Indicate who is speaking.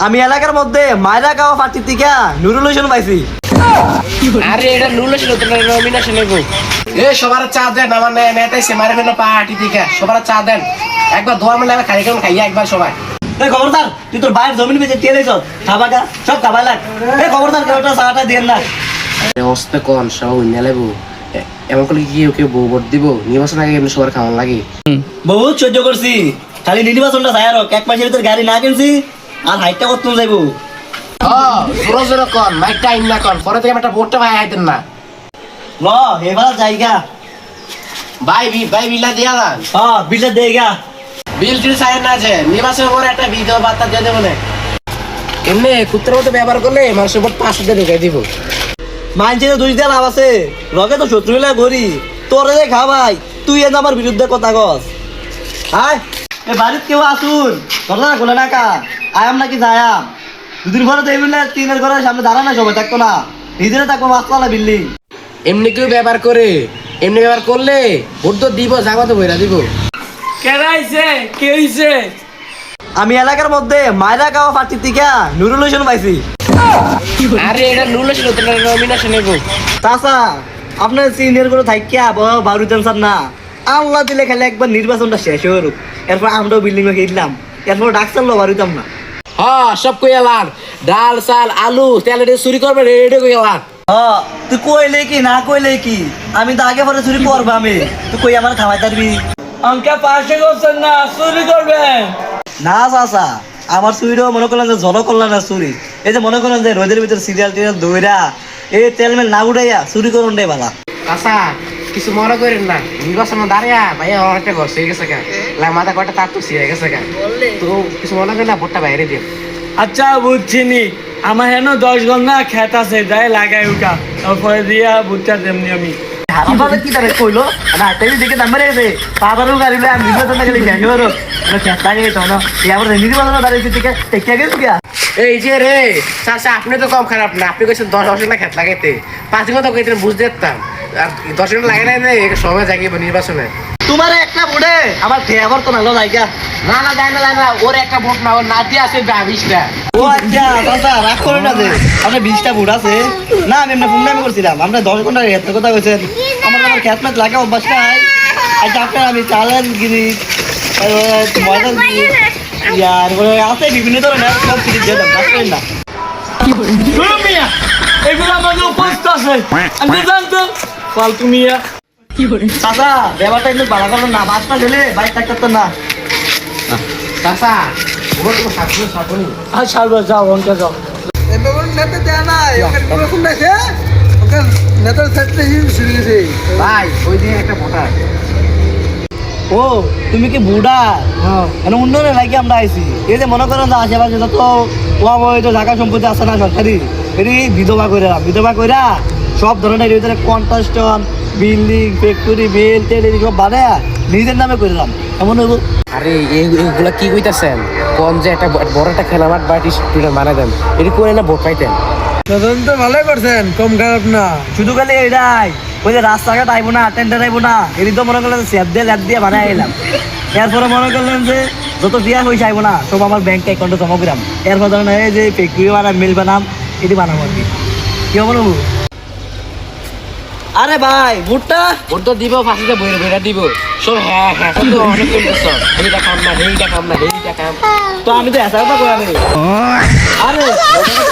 Speaker 1: আমি এলাকার মধ্যে মায়েরা খাওয়া পার্টির থেকে নুরুল হোসেন পাইছি।
Speaker 2: আরে এটা নুল ছিল তোমার নমিনেশন নেব এ সবার চা দেন আমার নে- নেতাইছে মারে ফেলো পার্টি থেকে সবার চা দেন। একবার ধোয়া মিলে আমি খাই কেমন খাইয়া একবার সবাই।
Speaker 1: এই খবরদার তুই তোর বাইরের জমিন বেঁচে টিয়ে দিয়েছ খাবাকা সব খাবাই লাগ। এই খবরদার কেউ একটা চাটা দিয়ে না।
Speaker 2: অস্তে কন সব উন্না লেবু। এমন করে কি কেউ বউ ভোট দিব? নির্বাচন আগে এমনি সবার খাওয়ান লাগে।
Speaker 1: বহুত সহ্য করছি। খালি নির্বাচনটা যায় আর এক মাসের ভিতরে গাড়ি না কিনছি আর হাইটটা কত যাইবো?
Speaker 2: ও জোরে জোরে কন মাইকটা আইন না কন পরে থেকে একটা ভাই আইতেন না।
Speaker 1: ল এবার জায়গা।
Speaker 2: ভাই বি ভাই বিলা দিয়া দান।
Speaker 1: হ্যাঁ গা
Speaker 2: বিল টিল চাই না আছে নির্বাচনের পরে একটা ভিডিও বার্তা দিয়ে দেবো না। এমনি কুত্রের মতো ব্যবহার করলে মানুষের পাঁচশো দিয়ে ঢুকাই দিব।
Speaker 1: মানছে দুই দিয়ে লাভ আছে। লগে তো শত্রু হইলে ঘুরি। তোরে যে খা ভাই তুই এনে আমার বিরুদ্ধে কথা কস। আয় এ বাড়িত কেউ আসুন। না কা আয়াম নাকি যায়াম দুদিন পরে তো এমনি তিনের ঘরের সামনে দাঁড়া না সবাই থাকতো না। নিজেরা থাকব মাছতলা বিল্ডিং।
Speaker 2: এমনি কেউ ব্যবহার করে এমনি ব্যবহার করলে ভোট তো দিব জাগা তো বইরা দিব।
Speaker 3: কেরাইছে কে হইছে?
Speaker 1: আমি এলাকার মধ্যে মায়েরা খাওয়া পার্টির থেকে নুরুল হোসেন পাইছি।
Speaker 2: আরে এটা ছিল তোমার নমিনেশন নেব
Speaker 1: চাচা আপনার সিনিয়র করে থাকিয়া বারু টেনশন না। আল্লাহ দিলে খালি একবার নির্বাচনটা শেষ হয়ে এরপর আমরাও বিল্ডিং এ খেললাম এরপর ডাক্তার লো বারুতাম না।
Speaker 2: হ্যাঁ সব কই এলার ডাল চাল আলু তেল চুরি করবে রেডি কই এলার
Speaker 1: হ তুই কইলে কি না কইলে কি? আমি তো আগে পরে চুরি করব আমি। তুই কই আমার খাওয়াই পারবি
Speaker 3: অঙ্কা পাশে করছেন না চুরি করবেন।
Speaker 1: না চাচা আমার চুরিও মনে করলাম যে জনকল্যাণের চুরি। এই যে মনে করলাম যে রোদের ভিতরে সিরিয়াল টিরিয়াল দইরা এই তেল মেল না উড়াইয়া চুরি করুন রে বালা।
Speaker 2: আচ্ছা কিছু মনে করেন না। নির্বাচন দাঁড়িয়া ভাইয়া অনেকটা ঘর হয়ে গেছে কেন মাথা কটা তার তো হয়ে গেছে কেন তো কিছু মনে করেন না ভোটটা বাইরে দিন
Speaker 3: আচ্ছা বুঝছিনি আমার হেন দশ ঘণ্টা খেত আছে যাই লাগাই উঠা। তারপরে দিয়া বুঝটা তেমনি আমি।
Speaker 1: কি তারে কইলো? না তাই দেখে পাবারও নির্বাচন গেলে
Speaker 2: এই যে রে আপনি তো কম খারাপ না। আপনি কইছেন দশ বছর না খেত লাগাইতে। পাঁচ ঘণ্টা কইতেন বুঝতে পারতাম। দশ ঘণ্টা লাগে নাই রে সময় জাগিয়ে নির্বাচনে।
Speaker 1: তোমার একটা বুড়ে আমার ফেভার তো নালো জায়গা
Speaker 2: না না যায় না যায় না ওর একটা ভোট না ওর নাতি আছে বিশটা
Speaker 1: ও আচ্ছা রাগ করে না যে আপনার বিশটা বুড় আছে। না আমি এমনি ফোন নামে করছিলাম। আমরা দশ ঘণ্টা এত কথা কইছেন। আমার আমার খেত মেত লাগা অভ্যাস নাই। আচ্ছা আপনার আমি চালেন গিরি ময়দান গিরি ইয়ার বলে আছে বিভিন্ন ধরনের সব কিছু দিয়ে দাম রাগ করেন না।
Speaker 3: শুনো মিয়া এগুলো আমাকে উপস্থিত আছে। আমি জানতো ফালতু মিয়া।
Speaker 1: চাচা ব্যাপারটা একটু বাড়া করবেন না বাসটা গেলে বাইক থাকতে না।
Speaker 2: চাচা
Speaker 3: আর সারবা যাও যাও।
Speaker 4: নেতা দেয় নেতার শুরু গেছে।
Speaker 2: ভাই ওই দিন একটা ভোটার।
Speaker 1: ও তুমি কি বুড়া? মানে উন্নয়নের লাগে আমরা আইছি। এই যে মনে করেন আশেপাশে যত তো জায়গা সম্পত্তি আছে না সরকারি এটি বিধবা করে বিধবা কইরা সব ধরনের ভিতরে কনস্ট্রাকশন বিল্ডিং ফ্যাক্টরি বেল টেল এদিকে সব বানায় নিজের নামে করলাম এমন হইব।
Speaker 2: আরে এইগুলা কি কইতাছেন? কোন যে একটা ব- বড় একটা খেলা মাঠ বাড়ি স্টুডেন্ট বানাই দেন। এটি করে না ভোট পাইতেন?
Speaker 4: তদন্ত ভালোই করছেন কম খারাপ না।
Speaker 1: শুধু খালি এটাই ওই যে রাস্তাঘাট আইব না টেন্ডার আইব না এটি তো মনে করলেন স্যাপ দিয়ে ল্যাপ দিয়ে বানাই এলাম। এরপরে মনে করলেন যে যত বিয়া পয়সা আইব না সব আমার ব্যাংক অ্যাকাউন্টে জমা করাম এরপর ধরেন এই যে ফ্যাক্টরি বানাম মিল বানাম এটি বানাবো আর কি। কি না আরে ভাই ভুট্টা?
Speaker 2: ভুট্টা তো দিব ফাঁসিতে বইরে বইরা দিব। শোন হ্যাঁ হ্যাঁ তো অনেক এইটা কাম না এইটা কাম না এইটা কাম
Speaker 1: তো আমি তো এত কথা কই আরে।